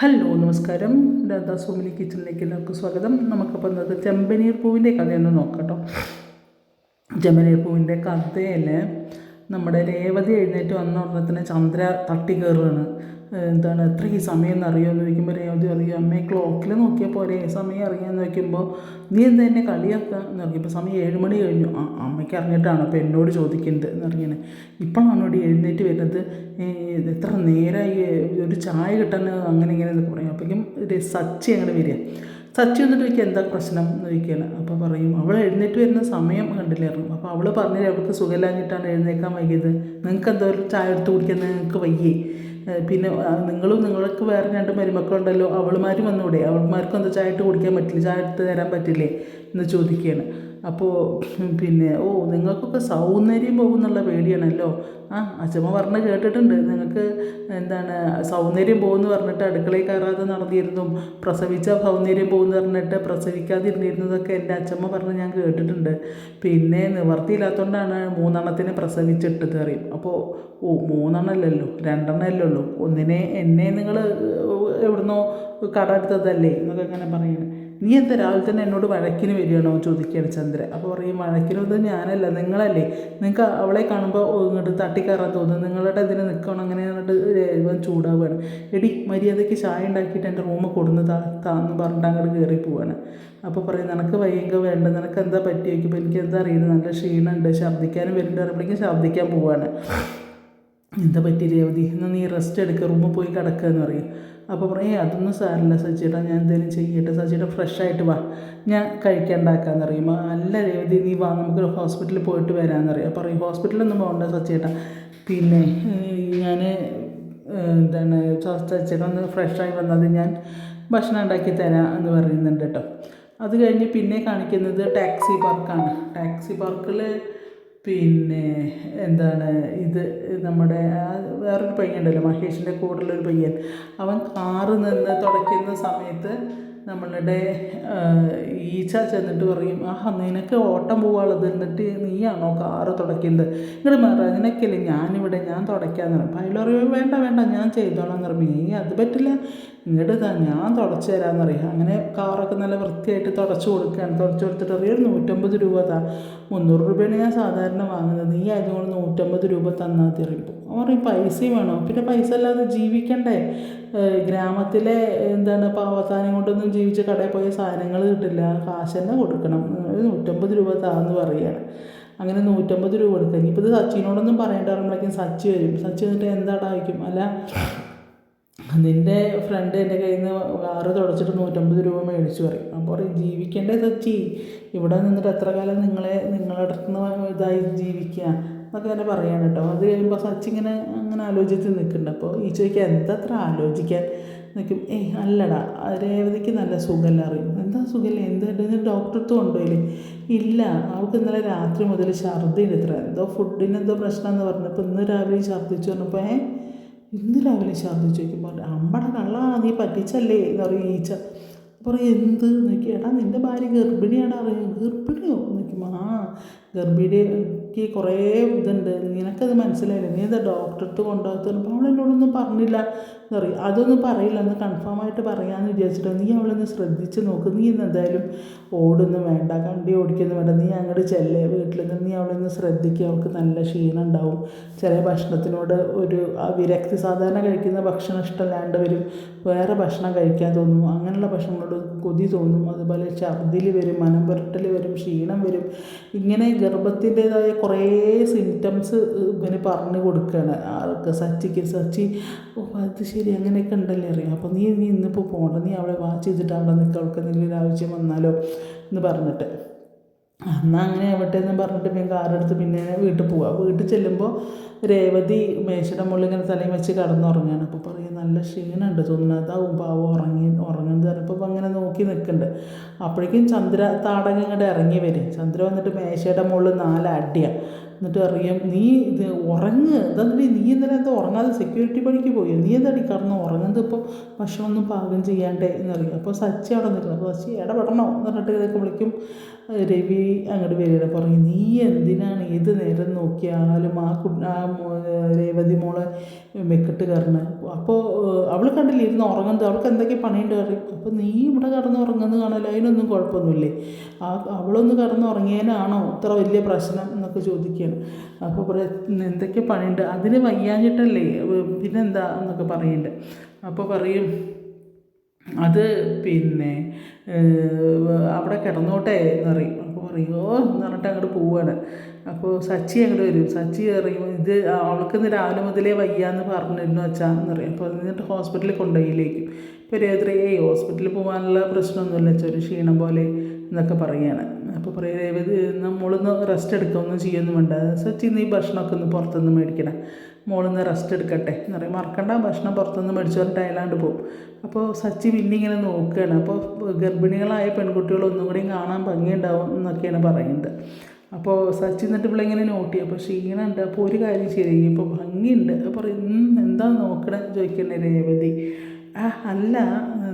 Hello നമസ്കാരം. രാധാ സോമിനി കിച്ചണിലേക്ക് എല്ലാവർക്കും സ്വാഗതം. നമുക്കപ്പോൾ ഇന്നത്തെ ചെമ്പനീർ പൂവിന്റെ കഥയൊന്ന് നോക്കട്ടോ. ചെമ്പനീർ പൂവിന്റെ കഥയിൽ നമ്മുടെ രേവതി എഴുന്നേറ്റ് വന്ന ഉടനെ തന്നെ ചന്ദ്ര തട്ടി കയറുകയാണ്. എന്താണ് എത്ര സമയം എന്ന് ചോദിക്കുമ്പോൾ രേവതി അറിയും അമ്മയെ ക്ലോക്കിൽ നോക്കിയപ്പോൾ പോരെ സമയം അറിയാമെന്ന് ചോദിക്കുമ്പോൾ നീ എന്താ എന്നെ കളിയാക്കുക? എന്ന് പറയുമ്പോൾ സമയം ഏഴ് മണി കഴിഞ്ഞു. ആ അമ്മയ്ക്ക് അറിഞ്ഞിട്ടാണ് അപ്പോൾ എന്നോട് ചോദിക്കുന്നത് എന്ന് പറഞ്ഞാൽ ഇപ്പോഴാണ് ഇവിടെ എഴുന്നേറ്റ് വരുന്നത്. എത്ര നേരമായി ഒരു ചായ കിട്ടാൻ അങ്ങനെ ഇങ്ങനെ എന്നൊക്കെ പറയും. അപ്പോഴേക്കും ഒരു സച്ചി അങ്ങനെ വരിക. സച്ചി വന്നിട്ട് ചോദിക്കുക എന്താ പ്രശ്നം? എന്ന് ചോദിക്കുകയാണ്. അപ്പോൾ പറയും അവൾ എഴുന്നേറ്റ് വരുന്ന സമയം കണ്ടില്ലായിരുന്നു അപ്പോൾ അവൾ പറഞ്ഞില്ല അവൾക്ക് സുഖമില്ലാഞ്ഞിട്ടാണ് എഴുന്നേക്കാൻ വൈകിയത്. നിങ്ങൾക്ക് എന്തോ ഒരു ചായ എടുത്ത് കുടിക്കാൻ? നിങ്ങൾക്ക് വയ്യേ. പിന്നെ നിങ്ങളും നിങ്ങൾക്ക് വേറെ രണ്ട് മരുമക്കളുണ്ടല്ലോ അവളുമാരും വന്നൂടെ? അവൾമാർക്കും എന്താ ചായ ഇട്ട് കുടിക്കാൻ പറ്റില്ല? ചായ എടുത്ത് തരാൻ പറ്റില്ലേ? എന്ന് ചോദിക്കുകയാണ് അപ്പോൾ പിന്നെ ഓ നിങ്ങൾക്കൊക്കെ സൗന്ദര്യം പോകും എന്നുള്ള പേടിയാണല്ലോ. ആ അച്ഛമ്മ പറഞ്ഞ് കേട്ടിട്ടുണ്ട്. നിങ്ങൾക്ക് എന്താണ് സൗന്ദര്യം പോകുമെന്ന് പറഞ്ഞിട്ട് അടുക്കളയിൽ കയറാതെ നടന്നിരുന്നു പ്രസവിച്ച സൗന്ദര്യം പോകുമെന്ന് പറഞ്ഞിട്ട് പ്രസവിക്കാതിരുന്നിരുന്നതൊക്കെ എന്റെ അച്ഛമ്മ പറഞ്ഞ് ഞാൻ കേട്ടിട്ടുണ്ട്. പിന്നെ നിവർത്തിയില്ലാത്തതുകൊണ്ടാണ് മൂന്നെണ്ണത്തിന് പ്രസവിച്ചിട്ട് അറിയും അപ്പോൾ ഓ മൂന്നെണ്ണമല്ലല്ലോ രണ്ടെണ്ണമല്ലേ ഉള്ളൂ. ഒന്നിനെ എന്നെ നിങ്ങൾ എവിടുന്നോ കട എടുത്തതല്ലേ? എന്നൊക്കെ അങ്ങനെ പറയുന്നത് നീ എന്താ രാവിലെ തന്നെ എന്നോട് വഴക്കിന് വരികയാണോ? ചോദിക്കുകയാണ് ചന്ദ്ര അപ്പോൾ പറയും വഴക്കിന് വന്നത് ഞാനല്ല നിങ്ങളല്ലേ? നിങ്ങൾക്ക് അവളെ കാണുമ്പോൾ ഇങ്ങോട്ട് തട്ടിക്കയറാൻ തോന്നുന്നു. നിങ്ങളുടെ ഇതിന് നിൽക്കണം അങ്ങനെ എന്നിട്ട് ചൂടാവുകയാണ് എടി മര്യാദയ്ക്ക് ചായ ഉണ്ടാക്കിയിട്ട് എന്റെ റൂമ് കൊടുന്ന് താ താന്ന് പറഞ്ഞിട്ട് അങ്ങോട്ട് കയറി പോവാണ്. അപ്പോൾ പറയും നിനക്ക് വയ്യങ്ക വേണ്ട. നിനക്ക് എന്താ പറ്റി വയ്ക്കുമ്പോൾ എനിക്ക് എന്താ അറിയുന്നത് നല്ല ക്ഷീണമുണ്ട് ഛർദ്ദിക്കാനും വരുന്നുണ്ട്. പറയുമ്പോഴേക്കും ഛർദ്ദിക്കാൻ പോവാണ്. എന്താ പറ്റി രേവതി? എന്നാൽ നീ റെസ്റ്റ് എടുക്കുക റൂമിൽ പോയി കിടക്കുക എന്ന് പറയും. അപ്പോൾ പറയും ഏ അതൊന്നും സാരില്ല സച്ചിയേട്ടാ ഞാൻ എന്തെങ്കിലും ചെയ്യട്ടെ ഫ്രഷ് ആയിട്ട് വാ ഞാൻ കഴിക്കാണ്ടാക്കാന്ന് അറിയും നല്ല രേവതി നീ വാ നമുക്ക് ഹോസ്പിറ്റലിൽ പോയിട്ട് വരാമെന്ന് അറിയാം പറയും ഹോസ്പിറ്റലൊന്നും പോകണ്ട സച്ചിയേട്ടാ പിന്നെ ഞാൻ എന്താണ് സച്ചിയേട്ടൻ ഒന്ന് ഫ്രഷായി വന്നത് ഞാൻ ഭക്ഷണം ഉണ്ടാക്കി തരാം എന്ന് പറയുന്നുണ്ട് കേട്ടോ. അത് കഴിഞ്ഞ് പിന്നെ കാണിക്കുന്നത് ടാക്സി പാർക്കാണ്. ടാക്സി പാർക്കിൽ പിന്നെ എന്താണ് ഇത് നമ്മുടെ വേറൊരു പയ്യനുണ്ടല്ലോ മഹേഷിന്റെ കൂടെയുള്ളൊരു പയ്യൻ. അവൻ കാറ് നിന്ന് തുടയ്ക്കുന്ന സമയത്ത് നമ്മളുടെ ഈച്ച ചെന്നിട്ട് പറയും ആഹാ നിനക്ക് ഓട്ടം പോവാനുള്ളത് എന്നിട്ട് നീയാണോ കാറ് തുടയ്ക്കുന്നത്? ഇങ്ങോട്ട് മാറാ ഞാനിവിടെ ഞാൻ തുടയ്ക്കാന്ന് പറയും. അയാൾ പറയും വേണ്ട വേണ്ട ഞാൻ ചെയ്തോളാം എന്ന് പറയും. നീ അത് പറ്റില്ല. ഇങ്ങോട്ട് താ ഞാൻ തുടച്ചു തരാമെന്ന് പറയും. അങ്ങനെ കാറൊക്കെ നല്ല വൃത്തിയായിട്ട് തുടച്ചു കൊടുക്കുകയാണ്. തുടച്ചു കൊടുത്തിട്ട് അറിയാം ഒരു നൂറ്റമ്പത് രൂപ താ. മുന്നൂറ് രൂപയാണ് ഞാൻ സാധാരണ വാങ്ങുന്നത്. നീ ആയതുകൊണ്ട് നൂറ്റമ്പത് രൂപ തന്നാൽ മതി അവർ അവൻ പറയും പൈസയും വേണോ. പിന്നെ പൈസ അല്ലാതെ ജീവിക്കണ്ടേ? ഗ്രാമത്തിലെ എന്താണ് പാവത്താനം കൊണ്ടൊന്നും ജീവിച്ച് കടയിൽ പോയ സാധനങ്ങൾ കിട്ടില്ല. കാശ് തന്നെ കൊടുക്കണം. നൂറ്റമ്പത് രൂപ താന്ന് പറയുകയാണ് അങ്ങനെ നൂറ്റമ്പത് രൂപ കൊടുക്കുക ഇനിയിപ്പോൾ ഇത് സച്ചിനോടൊന്നും പറയേണ്ട. പറയുമ്പോഴേക്കും സച്ചി വരും. സച്ചി വന്നിട്ട് എന്താടാ വയ്ക്കും അല്ല നിന്റെ ഫ്രണ്ട് എന്റെ കയ്യിൽ നിന്ന് കാറ് തുടച്ചിട്ട് നൂറ്റമ്പത് രൂപ മേടിച്ചു പറയും. അപ്പോൾ പറയും സച്ചി? ഇവിടെ നിന്നിട്ട് എത്ര കാലം നിങ്ങളെ നിങ്ങളുടെ അടുത്ത് നിന്ന് ഇതായി ജീവിക്കുക എന്നൊക്കെ ഇങ്ങനെ പറയാണ് കേട്ടോ. അത് കഴിയുമ്പോൾ സച്ചി ഇങ്ങനെ അങ്ങനെ ആലോചിച്ച് നിൽക്കുന്നുണ്ട്. അപ്പോൾ ഈ ചോദിക്കുക എന്താ അത്ര ആലോചിക്കാൻ? നിൽക്കും ഏയ് അല്ലടാ രേവതിക്ക് നല്ല സുഖമല്ല അറിയും എന്താ സുഖമില്ല എന്താ ഡോക്ടർക്ക് കൊണ്ടുപോയില്ലേ? ഇല്ല അവൾക്ക് ഇന്നലെ രാത്രി മുതൽ ഛർദ്ദി ഇത്ര. എന്തോ ഫുഡിന് എന്തോ പ്രശ്നമെന്ന് പറഞ്ഞപ്പോൾ ഇന്ന് രാവിലെ ഛർദ്ദിച്ചു പറഞ്ഞപ്പോൾ ഏ? ഇന്ന് രാവിലെ ഛർദ്ദിച്ചു ചോദിക്കുമ്പോൾ അമ്മടെ കള്ള നീ പറ്റിച്ചല്ലേ? എന്ന് പറയും ഈച്ച. പറയും എന്ത്? നോക്കി എടാ നിന്റെ ഭാര്യ ഗർഭിണിയാണ്. അറിയാം ഗർഭിണിയോ? നോക്കുമ്പോൾ ആ ഗർഭിണിക്ക് കുറേ ഇതുണ്ട്. നിനക്കത് മനസ്സിലായില്ല? നീ എന്താ ഡോക്ടറെ അടുത്ത് അപ്പോൾ അവൾ എന്നോടൊന്നും പറഞ്ഞില്ല. എന്ന് പറയും? അതൊന്നും പറയില്ല. ഒന്ന് കൺഫേം ആയിട്ട് പറയാമെന്ന് വിചാരിച്ചിട്ട് നീ അവളൊന്ന് ശ്രദ്ധിച്ച് നോക്ക്. നീ ഇന്ന് എന്തായാലും ഓടൊന്നും വേണ്ട. കണ്ടി ഓടിക്കൊന്നും വേണ്ട. നീ അങ്ങോട്ട് ചെല്ലേ വീട്ടിൽ നിന്ന് നീ അവളൊന്ന് ശ്രദ്ധിക്കുക അവൾക്ക് നല്ല ക്ഷീണം ഉണ്ടാവും. ചില ഭക്ഷണത്തിനോട് ഒരു വിരക്തി സാധാരണ കഴിക്കുന്ന ഭക്ഷണം ഇഷ്ടമല്ലാണ്ട് വരും. വേറെ ഭക്ഷണം കഴിക്കാൻ തോന്നും. അങ്ങനെയുള്ള ഭക്ഷണങ്ങളോട് കൊതി തോന്നും. അതുപോലെ ഛർദിൽ വരും മനം പുരട്ടൽ വരും ക്ഷീണം വരും. ഇങ്ങനെ ഗർഭത്തിന്റെതായ കുറേ സിംറ്റംസ് ഇവന് പറഞ്ഞു കൊടുക്കുകയാണ് ആൾക്ക് സച്ചിക്ക് സച്ചി ഓ അത് ശരി അങ്ങനെയൊക്കെ ഉണ്ടല്ലേ അറിയാം. അപ്പോൾ നീ നീ ഇന്നിപ്പോൾ പോകണ്ട നീ അവിടെ വാച്ച് ചെയ്തിട്ട് അവിടെ നിൽക്കുക അവൾക്ക് എന്തെങ്കിലും ഒരു ആവശ്യം വന്നാലോ എന്ന് പറഞ്ഞിട്ട്. എന്നാൽ അങ്ങനെ ആവട്ടെ എന്ന് പറഞ്ഞിട്ട് പിന്നെ കാറെടുത്ത് പിന്നെ വീട്ടിൽ പോവാം. വീട്ടിൽ ചെല്ലുമ്പോൾ രേവതി മേശയുടെ മുകളിൽ ഇങ്ങനെ തലയും വെച്ച് കിടന്നുറങ്ങുകയാണ് അപ്പോൾ പറയും നല്ല ക്ഷീണമുണ്ട് തോന്നുന്നു. പാവം ഉറങ്ങി ഉറങ്ങുന്നത് പറഞ്ഞപ്പോൾ അങ്ങനെ നോക്കി നിൽക്കുന്നുണ്ട് അപ്പോഴേക്കും ചന്ദ്ര താടകം ഇങ്ങോട്ട് ഇറങ്ങി വരും. ചന്ദ്ര വന്നിട്ട് മേശയുടെ മുകളിൽ നാല് എന്നിട്ട് അറിയാം നീ ഇത് ഉറങ്ങ്. ഇതെന്താ നീ ഇന്നലെ എന്താ ഉറങ്ങാതെ സെക്യൂരിറ്റി പണിക്ക് പോയോ? നീ എന്താടി കടന്ന് ഉറങ്ങുന്നത്? ഇപ്പോൾ ഭക്ഷണമൊന്നും പാകം ചെയ്യാണ്ടേ എന്നറിയാം അപ്പോൾ സച്ചി അവിടെ നിൽക്കും. അപ്പോൾ സച്ചി ഇടപെടണോ എന്ന് പറഞ്ഞിട്ട് വിളിക്കും. രവി അങ്ങോട്ട് വരികയാണ്. പറയും നീ എന്തിനാണ് ഏത് നേരം നോക്കിയാലും ആ കു ആ രേവതി മോളെ മെക്കിട്ട് കയറണ? അപ്പോൾ അവൾ കണ്ടില്ല ഇരുന്ന് ഉറങ്ങുന്നത്? അവൾക്ക് എന്തൊക്കെ പണിയുണ്ട്? പറയും അപ്പോൾ നീ ഇവിടെ കിടന്ന് ഉറങ്ങുന്നത് കാണല്ലോ അതിനൊന്നും കുഴപ്പമൊന്നുമില്ലേ? ആ അവളൊന്ന് കിടന്ന് ഉറങ്ങിയതിനാണോ ഇത്ര വലിയ പ്രശ്നം? എന്നൊക്കെ ചോദിക്കുകയാണ്. അപ്പോൾ പറയും എന്തൊക്കെ പണിയുണ്ട്? അതിന് വയ്യാഞ്ഞിട്ടല്ലേ? പിന്നെന്താ? എന്നൊക്കെ പറയുന്നുണ്ട്. അപ്പോൾ പറയും അത് പിന്നെ അവിടെ കിടന്നോട്ടെ എന്ന് പറയും. അപ്പോൾ പറയും ഓ എന്ന് പറഞ്ഞിട്ട് അങ്ങോട്ട് പോവാണ്. അപ്പോൾ സച്ചി അങ്ങോട്ട് വരും. സച്ചി പറയും ഇത് അവൾക്ക് ഇന്ന് രാവിലെ മുതലേ വയ്യാന്ന് പറഞ്ഞിരുന്നു വെച്ചാൽ എന്ന് പറയും. അപ്പോൾ എന്നിട്ട് ഹോസ്പിറ്റലിൽ കൊണ്ടുപോയില്ലേക്കും. ഇപ്പോൾ രേവതി ഏയ് ഹോസ്പിറ്റലിൽ പോകാനുള്ള പ്രശ്നമൊന്നുമില്ല. വെച്ചാൽ ഒരു ക്ഷീണം പോലെ എന്നൊക്കെ പറയുകയാണ് അപ്പോൾ പറയും രേവതി നമ്മളൊന്ന് റെസ്റ്റ് എടുക്കുക ഒന്നും ചെയ്യൊന്നും വേണ്ട. സച്ചി നീ ഭക്ഷണമൊക്കെ ഒന്ന് പുറത്തുനിന്ന് മേടിക്കണം മോളിന്ന് റെസ്റ്റ് എടുക്കട്ടെ എന്ന് പറയും. മറക്കണ്ട ഭക്ഷണം പുറത്തുനിന്ന് മേടിച്ചു പറഞ്ഞിട്ട് അയലാണ്ട് പോകും അപ്പോൾ സച്ചി പിന്നെ ഇങ്ങനെ നോക്കുകയാണ്. അപ്പോൾ ഗർഭിണികളായ പെൺകുട്ടികൾ ഒന്നും കൂടി കാണാൻ ഭംഗിയുണ്ടാവും എന്നൊക്കെയാണ് പറയുന്നത്. അപ്പോൾ സച്ചി എന്നിട്ട് ഇവിടെ ഇങ്ങനെ നോട്ട് ചെയ്യും അപ്പോൾ ക്ഷീണമുണ്ട് അപ്പോൾ ഒരു കാര്യം ശരി ഇപ്പോൾ ഭംഗിയുണ്ട്. അപ്പോൾ പറയും "ഉം, എന്താ നോക്കണേ? ചോദിക്കണ്ടേ രേവതി. ആ അല്ല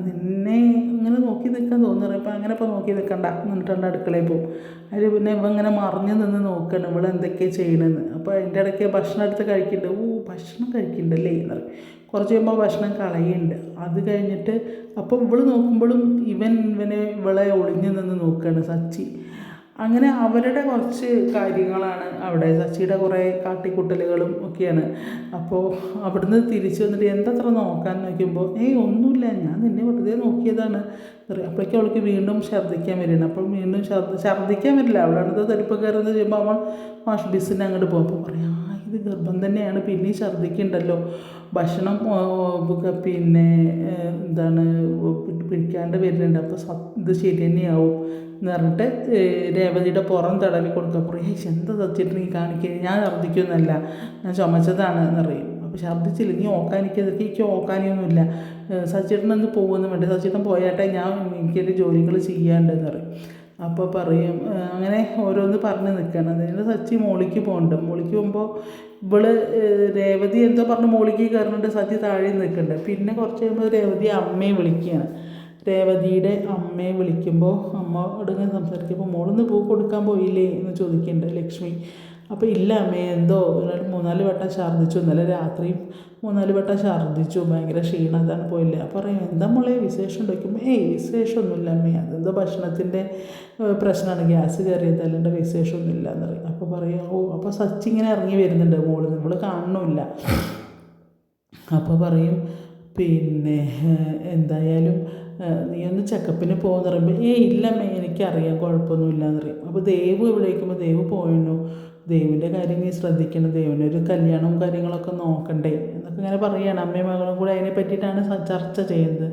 നിന്നെ ഇങ്ങനെ നോക്കി നിൽക്കാൻ തോന്നുന്നു. അപ്പോൾ അങ്ങനെ ഇപ്പോൾ നോക്കി നിൽക്കണ്ട എന്നിട്ടുണ്ട് അടുക്കളയിൽ പോകും അതിൽ പിന്നെ ഇവ ഇങ്ങനെ മറിഞ്ഞു നിന്ന് നോക്കണം ഇവിടെ എന്തൊക്കെയാണ് ചെയ്യണമെന്ന് അപ്പോൾ അതിന്റെ ഇടയ്ക്ക് ഭക്ഷണം എടുത്ത് കഴിക്കുന്നുണ്ട് ഓ ഭക്ഷണം കഴിക്കുന്നുണ്ടല്ലേ എന്ന് പറയും. കുറച്ച് കഴിയുമ്പോൾ ഭക്ഷണം കളയുന്നുണ്ട് അത് കഴിഞ്ഞിട്ട് അപ്പോൾ ഇവൾ നോക്കുമ്പോഴും ഇവൻ ഇവനെ ഇവളെ ഒളിഞ്ഞു നിന്ന് നോക്കുകയാണ് സച്ചി. അങ്ങനെ അവരുടെ കുറച്ച് കാര്യങ്ങളാണ് അവിടെ. ചച്ചിയുടെ കുറേ കാട്ടിക്കൂട്ടലുകളും ഒക്കെയാണ്. അപ്പോൾ അവിടുന്ന് തിരിച്ചു വന്നിട്ട് എന്തത്ര നോക്കാൻ നോക്കുമ്പോൾ ഏയ് ഒന്നുമില്ല. ഞാൻ നിന്നെ വെറുതെ നോക്കിയതാണ്. അപ്പോഴേക്കും അവൾക്ക് വീണ്ടും ഛർദ്ദിക്കാൻ വരികയാണ്. അപ്പോൾ വീണ്ടും ഛർദ്ദി ഛർദ്ദിക്കാൻ വരില്ല. അവളടുത്ത് തെരുപ്പ് കയറുന്നത് ചെയ്യുമ്പോൾ അവൾ വാഷ് ബേസിന് അങ്ങോട്ട് പോകും. അപ്പോൾ പറയാം ഇത് ഗർഭം തന്നെയാണ്. പിന്നെയും ഛർദ്ദിക്കുന്നുണ്ടല്ലോ ഭക്ഷണം പിന്നെ എന്താണ് പിടിക്കാണ്ട് വരുന്നുണ്ട്. അപ്പോൾ ഇത് ശരി തന്നെയാവും എന്ന് പറഞ്ഞിട്ട് രേവതിയുടെ പുറം തടവി കൊടുക്കുക. പറയും "ഏയ് എന്താ തച്ചിട്ട് നീ കാണിക്കുക ഞാൻ ഛർദ്ദിക്കുന്നല്ല ഞാൻ ചുമച്ചതാണ് എന്ന് അപ്പോൾ ഛർദ്ദിച്ചില്ല. നീ ഓക്കാനിക്കതൊക്കെ എനിക്ക് ഓക്കാനിയൊന്നുമില്ല. സച്ചിട്ടനൊന്ന് പോകുന്നു വേണ്ട സച്ചിട്ടൻ പോയാട്ടെ. ഞാൻ എനിക്കെന്റെ ജോലികൾ ചെയ്യാണ്ടെന്ന് പറയും. അപ്പോൾ പറയും അങ്ങനെ ഓരോന്ന് പറഞ്ഞ് നിൽക്കണം. അതിന് സച്ചി മോളിക്ക് പോകുന്നുണ്ട് മോളിക്ക് പോകുമ്പോൾ ഇവൾ രേവതി എന്തോ പറഞ്ഞ് മോളിക്ക് കയറുന്നുണ്ട്. സച്ചി താഴെ നിൽക്കുന്നുണ്ട്. പിന്നെ കുറച്ച് കഴിയുമ്പോൾ രേവതി അമ്മയെ വിളിക്കുകയാണ്. രേവതിയുടെ അമ്മയെ വിളിക്കുമ്പോൾ അമ്മ ഇങ്ങനെ സംസാരിക്കുമ്പോൾ മോളൊന്ന് പൂ കൊടുക്കാൻ പോയില്ലേ? എന്ന് ചോദിക്കേണ്ട ലക്ഷ്മി. അപ്പോൾ ഇല്ല അമ്മേ എന്തോ മൂന്നാൽ വട്ടം ഛർദ്ദിച്ചു. ഇന്നലെ രാത്രി മൂന്നാൽ വട്ടം ഛർദ്ദിച്ചു. ഭയങ്കര ക്ഷീണം അതാണ് പോയില്ല? അപ്പോൾ പറയും എന്താ മോളെ വിശേഷം? ചോദിക്കുമ്പോൾ ഏയ് വിശേഷമൊന്നുമില്ല അമ്മേ. അതെന്തോ ഭക്ഷണത്തിന്റെ പ്രശ്നമാണ്. ഗ്യാസ് കയറിയത്. അല്ലാണ്ട് വിശേഷമൊന്നുമില്ല. എന്ന് പറയും. അപ്പോൾ പറയും ഓ അപ്പോൾ സച്ചിങ്ങനെ ഇറങ്ങി വരുന്നുണ്ട് മോൾ. നമ്മൾ കാണണമില്ല അപ്പോൾ പറയും പിന്നെ എന്തായാലും നീ ഒന്ന് ചെക്കപ്പിന് പോകുന്ന പറയുമ്പോൾ ഏയ് ഇല്ലമ്മേ എനിക്കറിയാം കുഴപ്പമൊന്നുമില്ല എന്ന് പറയും. അപ്പോൾ ദേവ് എവിടേക്കുമ്പോൾ ദേവ് പോയിരുന്നു ദേവിന്റെ കാര്യം നീ ശ്രദ്ധിക്കണം. ദേവിന്റെ ഒരു കല്യാണവും കാര്യങ്ങളൊക്കെ നോക്കണ്ടേ എന്നൊക്കെ ഇങ്ങനെ പറയുകയാണ് അമ്മയും മകളും കൂടെ അതിനെ പറ്റിയിട്ടാണ് ചർച്ച ചെയ്യുന്നത്.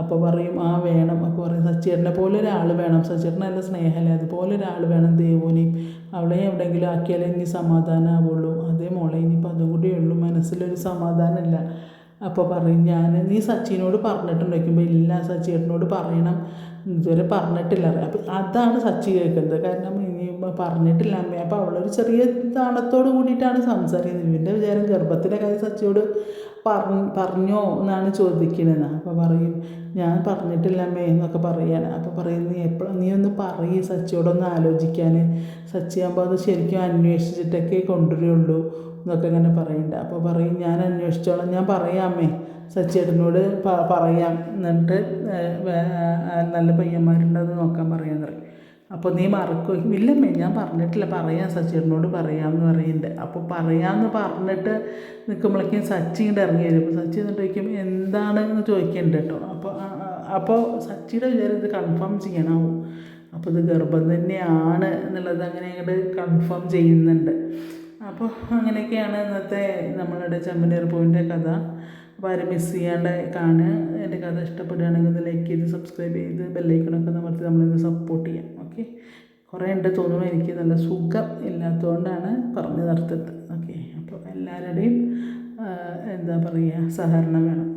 അപ്പോൾ പറയും ആ വേണം. അപ്പോൾ പറയും സച്ചേട്ടനെ പോലെ ഒരാൾ വേണം. സച്ചേട്ടൻ നല്ല സ്നേഹമല്ലേ അതുപോലെ ഒരാൾ വേണം ദേവുനെയും അവളെ എവിടെയെങ്കിലും ആക്കിയാലേ ഇനി സമാധാനമാവുള്ളൂ അതേ മോളെ ഇനിയിപ്പോൾ അതും കൂടിയേ ഉള്ളൂ. മനസ്സിലൊരു സമാധാനമില്ല. അപ്പോൾ പറയും ഞാൻ നീ സച്ചിനോട് പറഞ്ഞിട്ടുണ്ടോ. ചോദിക്കുമ്പോൾ ഇല്ല സച്ചിയേട്ടനോട് പറയണം. ഇതുവരെ പറഞ്ഞിട്ടില്ല. അപ്പം അതാണ് സച്ചി കേൾക്കുന്നത് കാരണം ഇനി പറഞ്ഞിട്ടില്ല അമ്മ. അപ്പോൾ അവളൊരു ചെറിയ താണത്തോട് കൂടിയിട്ടാണ് സംസാരിക്കുന്നത്. ഇവന്റെ വിചാരം ഗർഭത്തിലെ കാര്യം സച്ചിയോട് പറഞ്ഞു പറഞ്ഞോ എന്നാണ് ചോദിക്കുന്നത് അപ്പോൾ പറയും ഞാൻ പറഞ്ഞിട്ടില്ല അമ്മേ എന്നൊക്കെ പറയാണ്. അപ്പോൾ പറയും നീ എപ്പോഴും നീ ഒന്ന് പറയും സച്ചിയോടൊന്ന് ആലോചിക്കാൻ സച്ചിയാകുമ്പോൾ അത് ശരിക്കും അന്വേഷിച്ചിട്ടൊക്കെ കൊണ്ടുവരുള്ളൂ. എന്നൊക്കെ ഇങ്ങനെ പറയുന്നുണ്ട് അപ്പോൾ പറയും ഞാൻ അന്വേഷിച്ചോളാം. ഞാൻ പറയാമേ അമ്മേ. സച്ചിയേട്ടനോട് പ- പറയാം. എന്നിട്ട് നല്ല പയ്യന്മാരുണ്ടത് നോക്കാൻ പറയാമെന്ന് പറയും. അപ്പോൾ നീ മറക്കോ? ഇല്ലമ്മേ ഞാൻ പറഞ്ഞിട്ടില്ല. പറയാം സച്ചേട്ടനോട് പറയാമെന്ന് പറയുന്നുണ്ട് അപ്പോൾ പറയാമെന്ന് പറഞ്ഞിട്ട് നിൽക്കുമ്പോഴേക്കും സച്ചി ഇങ്ങോട്ട് ഇറങ്ങി വരും അപ്പോൾ സച്ചി എന്നിട്ട് ചോദിക്കും എന്താണ്? എന്ന് ചോദിക്കുന്നുണ്ട് കേട്ടോ. അപ്പോൾ അപ്പോൾ സച്ചിയുടെ വിചാരം ഇത് കൺഫേം ചെയ്യണമാവും. അപ്പോൾ ഇത് ഗർഭം തന്നെയാണ് എന്നുള്ളത് അങ്ങനെ അങ്ങോട്ട് കൺഫേം ചെയ്യുന്നുണ്ട്. അപ്പോൾ അങ്ങനെയൊക്കെയാണ് ഇന്നത്തെ നമ്മളുടെ ചെമ്പനീർ പൂവിന്റെ കഥ. അപ്പോൾ ആരും മിസ് ചെയ്യാണ്ട് കാണുക. എന്റെ കഥ ഇഷ്ടപ്പെടുകയാണെങ്കിൽ ഒന്ന് ലൈക്ക് ചെയ്ത് സബ്സ്ക്രൈബ് ചെയ്ത് ബെല്ലൈക്കണൊക്കെ അമർത്തി നമ്മളിത് സപ്പോർട്ട് ചെയ്യാം. ഓക്കെ കുറേ ഉണ്ട് തോന്നുന്നു എനിക്ക് നല്ല സുഖം ഇല്ലാത്തതുകൊണ്ടാണ് പറഞ്ഞു നിർത്തുന്നത്. ഓക്കെ അപ്പോൾ എല്ലാവരുടെയും എന്താ പറയുക സഹകരണം വേണം.